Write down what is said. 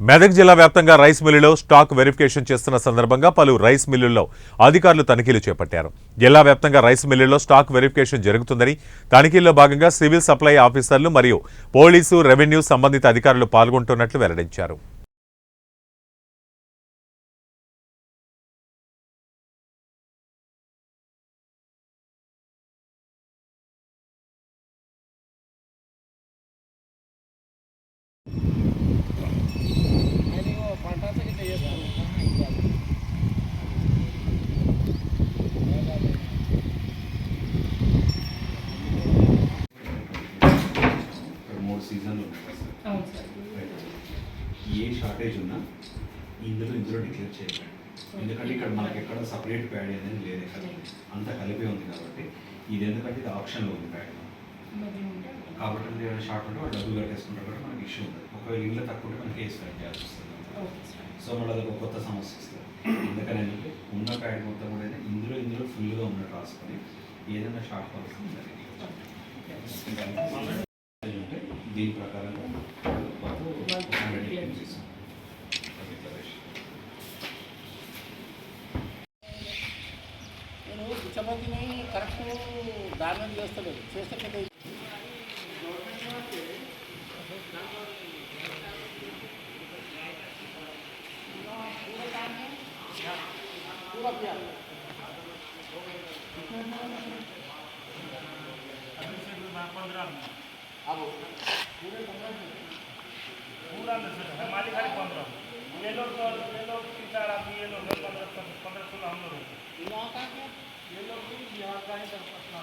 మెదక్ జిల్లా వ్యాప్తంగా రైస్ మిల్లులో స్టాక్ వెరిఫికేషన్ చేస్తున్న సందర్భంగా పలు రైస్ మిల్లుల్లో అధికారులు తనిఖీలు చేపట్టారు. జిల్లా వ్యాప్తంగా రైస్ మిల్లుల్లో స్టాక్ వెరిఫికేషన్ జరుగుతుందని తనిఖీల్లో భాగంగా సివిల్ సప్లై ఆఫీసర్లు మరియు పోలీసు రెవెన్యూ సంబంధిత అధికారులు పాల్గొంటున్నట్లు వెల్లడించారు ఇక్కడ మూడు సీజన్లు ఉన్నాయి. ఏ షార్టేజ్ ఉన్నా ఇందులో ఇందులో డిక్లేర్ చేయాలి ఎందుకంటే ఇక్కడ మనకి ఎక్కడ సపరేట్ ప్యాడ్ అనేది లేదు ఇక్కడ. అంతా కలిపి ఉంది కాబట్టి ఇది ఎందుకంటే ఇది ఆప్షన్లో ఉంది ప్యాడ్ కాబట్టి ఏమైనా షార్ట్ ఉంటే వాళ్ళు డబ్బులు కట్టేసుకుంటారు కూడా మనకి ఇష్యూ ఉంటుంది ఒకవేళ ఇల్లు తక్కువ ఉంటే మనకి కేసు కట్ చేయాల్సి వస్తుంది సో మళ్ళీ అదొక కొత్త సమస్య వస్తుంది. అందుకని ఏంటంటే ఉన్న ప్యాడ్ మొత్తం కూడా ఇందులో ఇందులో ఫుల్గా ఉన్నట్టు రాసుకొని ఏదైనా షార్ట్ పడుతుంది ఉంటే దీని ప్రకారంగా వాళ్ళు హండ్రెడ్ చేస్తాం నేను చపాతీని కరెక్ట్ దాని మీద చేస్తలేదు చేస్తే పెద్ద पूरा किया अब पूरे पंद्रह दिन पूरा नजर हमारी खाली पंद्रह ये लोग तो ये लोग तीन चार आदमी ये लोग पंद्रह पंद्रह सोलह हम लोग हैं। यहाँ का क्या ये लोग भी बिहार का ही दस पटना